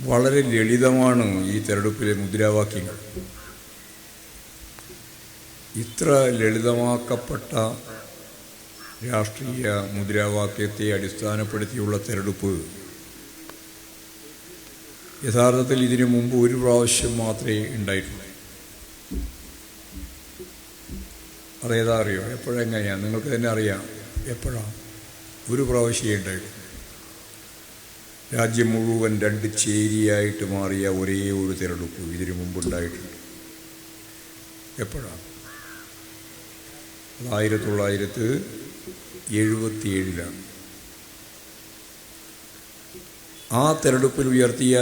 വളരെ ലളിതമാണ് ഈ തെരഞ്ഞെടുപ്പിലെ മുദ്രാവാക്യങ്ങൾ. ഇത്ര ലളിതമാക്കപ്പെട്ട രാഷ്ട്രീയ മുദ്രാവാക്യത്തെ അടിസ്ഥാനപ്പെടുത്തിയുള്ള തെരഞ്ഞെടുപ്പ് യഥാർത്ഥത്തിൽ ഇതിനു മുമ്പ് ഒരു പ്രാവശ്യം മാത്രമേ ഉണ്ടായിട്ടുള്ളൂ. അതേതാ അറിയോ? എപ്പോഴെങ്ങനെയാണ് നിങ്ങൾക്ക് തന്നെ അറിയാം. എപ്പോഴാണ് ഒരു പ്രാവശ്യമേ ഉണ്ടായിട്ടുള്ളൂ. രാജ്യം മുഴുവൻ രണ്ട് ചേരിയായിട്ട് മാറിയ ഒരേ ഒരു തിരഞ്ഞെടുപ്പ് ഇതിനു മുമ്പുണ്ടായിട്ടുണ്ട്. എപ്പോഴാണ്? ആയിരത്തി തൊള്ളായിരത്തി എഴുപത്തിയേഴിലാണ് ആ തെരഞ്ഞെടുപ്പിൽ ഉയർത്തിയ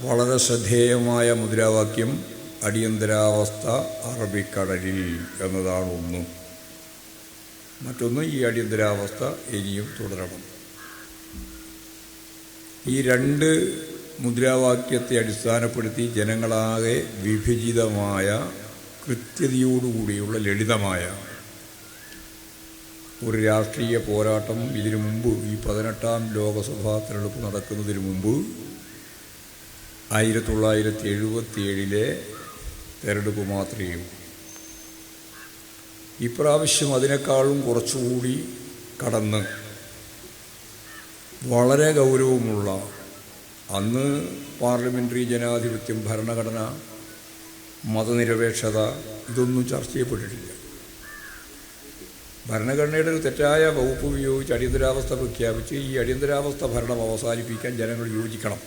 വളരെ ശ്രദ്ധേയമായ മുദ്രാവാക്യം അടിയന്തരാവസ്ഥ അറബിക്കടലിൽ എന്നതാണ് ഒന്ന്. മറ്റൊന്ന് ഈ അടിയന്തരാവസ്ഥ ഇനിയും തുടരണം. ഈ രണ്ട് മുദ്രാവാക്യത്തെ അടിസ്ഥാനപ്പെടുത്തി ജനങ്ങളാകെ വിഭജിതമായ കൃത്യതയോടുകൂടിയുള്ള ലളിതമായ ഒരു രാഷ്ട്രീയ പോരാട്ടം ഇതിനു മുമ്പ് ഈ പതിനെട്ടാം ലോകസഭാ തിരഞ്ഞെടുപ്പ് നടക്കുന്നതിന് മുമ്പ് ആയിരത്തി തൊള്ളായിരത്തി എഴുപത്തി ഏഴിലെ തെരഞ്ഞെടുപ്പ് മാത്രമേ ഇപ്രാവശ്യം അതിനേക്കാളും കുറച്ചുകൂടി കടന്ന് വളരെ ഗൗരവമുള്ള അന്ന് പാർലമെന്ററി ജനാധിപത്യം ഭരണഘടന മതനിരപേക്ഷത ഇതൊന്നും ചർച്ച ചെയ്യപ്പെട്ടിട്ടില്ല. ഭരണഘടനയുടെ ഒരു തെറ്റായ വകുപ്പ് ഉപയോഗിച്ച് അടിയന്തരാവസ്ഥ പ്രഖ്യാപിച്ച് ഈ അടിയന്തരാവസ്ഥ ഭരണം അവസാനിപ്പിക്കാൻ ജനങ്ങൾ യോജിക്കണം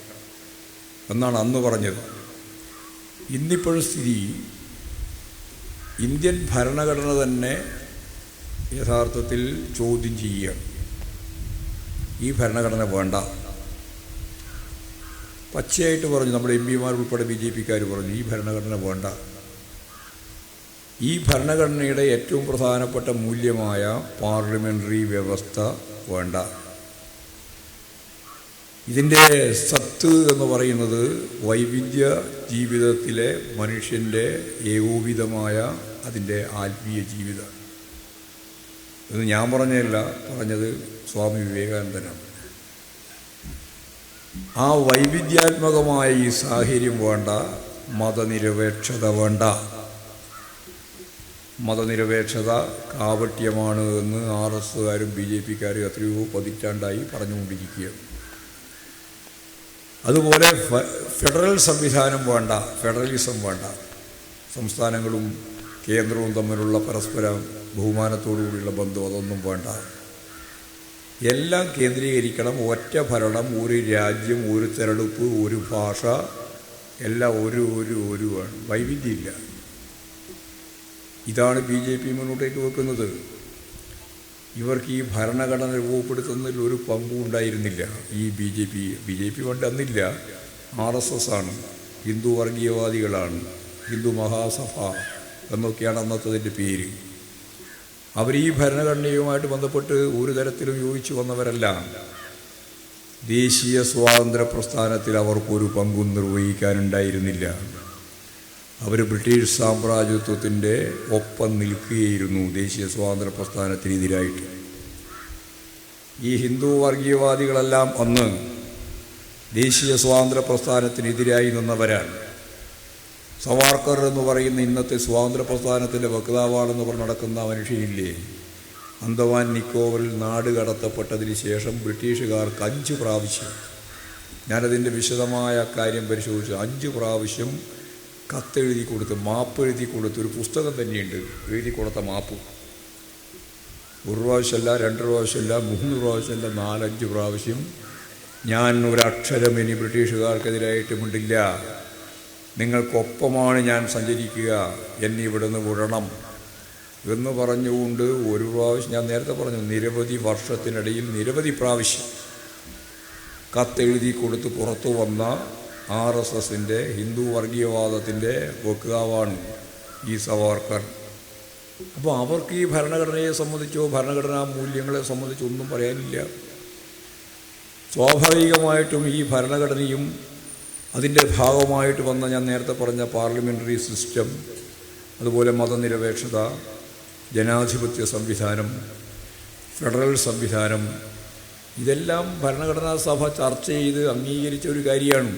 എന്നാണ് അന്ന് പറഞ്ഞത്. ഇന്നിപ്പോഴും സ്ഥിതി ഇന്ത്യൻ ഭരണഘടന തന്നെ യഥാർത്ഥത്തിൽ ചോദ്യം ചെയ്യുകയാണ്. ഈ ഭരണഘടന വേണ്ട. പച്ചയായിട്ട് പറഞ്ഞു നമ്മുടെ എം പിമാർ ഉൾപ്പെടെ ബി ജെ പിക്കാർ പറഞ്ഞു ഈ ഭരണഘടന വേണ്ട. ഈ ഭരണഘടനയുടെ ഏറ്റവും പ്രധാനപ്പെട്ട മൂല്യമായ പാർലമെന്ററി വ്യവസ്ഥ വേണ്ട. ഇതിന്റെ സത്ത് എന്ന് പറയുന്നത് വൈവിധ്യ ജീവിതത്തിലെ മനുഷ്യന്റെ ഏകോപിതമായ അതിന്റെ ആത്മീയ ജീവിതം. ഇത് ഞാൻ പറഞ്ഞതല്ല പറഞ്ഞത് സ്വാമി വിവേകാനന്ദനാണ്. ആ വൈവിധ്യാത്മകമായ ഈ സാഹചര്യം വേണ്ട മതനിരപേക്ഷത വേണ്ട. മതനിരപേക്ഷത കാപട്യമാണ് എന്ന് ആർ എസ്സുകാരും ബി ജെ പിക്കാരും എത്രയോ പതിറ്റാണ്ടായി പറഞ്ഞുകൊണ്ടിരിക്കുകയാണ് അതുപോലെ ഫെഡറൽ സംവിധാനം വേണ്ട ഫെഡറലിസം വേണ്ട. സംസ്ഥാനങ്ങളും കേന്ദ്രവും തമ്മിലുള്ള പരസ്പര ബഹുമാനത്തോടുകൂടിയുള്ള ബന്ധം അതൊന്നും വേണ്ട. എല്ലാം കേന്ദ്രീകരിക്കണം. ഒറ്റ ഭരണം ഒരു രാജ്യം ഒരു തെരഞ്ഞെടുപ്പ് ഒരു ഭാഷ എല്ലാം ഒരു ഒരു ഒരു വൈവിധ്യമില്ല. ഇതാണ് ബി ജെ പി മുന്നോട്ടേക്ക് വെക്കുന്നത്. ഇവർക്ക് ഈ ഭരണഘടന രൂപപ്പെടുത്തുന്നതിൽ ഒരു പങ്കും ഉണ്ടായിരുന്നില്ല. ഈ B J P B J P പണ്ട് അന്നില്ല. ആർ എസ് എസ് ആണ്. ഹിന്ദു വർഗീയവാദികളാണ്. ഹിന്ദു മഹാസഭ എന്നൊക്കെയാണ് അന്നത്തതിന്റെ പേര്. അവർ ഈ ഭരണഘടനയുമായിട്ട് ബന്ധപ്പെട്ട് ഒരു തരത്തിലും യോജിച്ചു വന്നവരല്ല. ദേശീയ സ്വാതന്ത്ര്യ പ്രസ്ഥാനത്തിൽ അവർക്കൊരു പങ്കും നിർവഹിക്കാനുണ്ടായിരുന്നില്ല. അവർ ബ്രിട്ടീഷ് സാമ്രാജ്യത്വത്തിന്റെ ഒപ്പം നിൽക്കുകയായിരുന്നു ദേശീയ സ്വാതന്ത്ര്യ പ്രസ്ഥാനത്തിനെതിരായിട്ട്. ഈ ഹിന്ദു വർഗീയവാദികളെല്ലാം അന്ന് ദേശീയ സ്വാതന്ത്ര്യ പ്രസ്ഥാനത്തിനെതിരായി നിന്നവരാണ്. സവാർക്കർ എന്ന് പറയുന്ന ഇന്നത്തെ സ്വാതന്ത്ര്യ പ്രസ്ഥാനത്തിന്റെ വക്താവാണെന്ന് പറഞ്ഞ് നടക്കുന്ന മനുഷ്യയില്ലേ അന്തമാൻ നിക്കോബറിൽ നാട് കടത്തപ്പെട്ടതിന് ശേഷം ബ്രിട്ടീഷുകാർക്ക് അഞ്ച് പ്രാവശ്യം. ഞാനതിന്റെ വിശദമായ കാര്യം പരിശോധിച്ചു. അഞ്ച് പ്രാവശ്യം കത്തെഴുതി കൊടുത്ത് മാപ്പ് എഴുതി കൊടുത്ത് ഒരു പുസ്തകം തന്നെയുണ്ട്. എഴുതി കൊടുത്ത മാപ്പ്. ഒരു പ്രാവശ്യമല്ല രണ്ട് പ്രാവശ്യമല്ല മൂന്ന് പ്രാവശ്യമല്ല നാലഞ്ച് പ്രാവശ്യം. ഞാൻ ഒരക്ഷരം ഇനി ബ്രിട്ടീഷുകാർക്കെതിരായിട്ട് മിണ്ടില്ല നിങ്ങൾക്കൊപ്പമാണ് ഞാൻ സഞ്ചരിക്കുക. എന്നെ ഇവിടുന്ന് വിടണം എന്ന് പറഞ്ഞുകൊണ്ട് ഒരു പ്രാവശ്യം ഞാൻ നേരത്തെ പറഞ്ഞു നിരവധി വർഷത്തിനിടയിൽ നിരവധി പ്രാവശ്യം കത്തെഴുതി കൊടുത്ത് പുറത്തു വന്ന ആർ എസ് എസിന്റെ ഹിന്ദു വർഗീയവാദത്തിന്റെ വക്താവാണ് ഈ സവാർക്കർ. അപ്പോൾ അവർക്ക് ഈ ഭരണഘടനയെ സംബന്ധിച്ചോ ഭരണഘടനാ മൂല്യങ്ങളെ സംബന്ധിച്ചോ ഒന്നും പറയാനില്ല. സ്വാഭാവികമായിട്ടും ഈ ഭരണഘടനയും അതിന്റെ ഭാഗമായിട്ട് വന്ന ഞാൻ നേരത്തെ പറഞ്ഞ പാർലമെന്ററി സിസ്റ്റം അതുപോലെ മതനിരപേക്ഷത ജനാധിപത്യ സംവിധാനം ഫെഡറൽ സംവിധാനം ഇതെല്ലാം ഭരണഘടനാ സഭ ചർച്ച ചെയ്ത് അംഗീകരിച്ച ഒരു കാര്യമാണ്.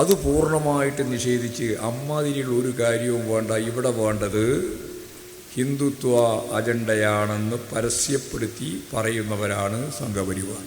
അത് പൂർണമായിട്ട് നിഷേധിച്ച് അമ്മാതിരിയുള്ള ഒരു കാര്യവും വേണ്ട ഇവിടെ വേണ്ടത് ഹിന്ദുത്വ അജണ്ടയാണെന്ന് പരസ്യപ്പെടുത്തി പറയുന്നവരാണ് സംഘപരിവാർ.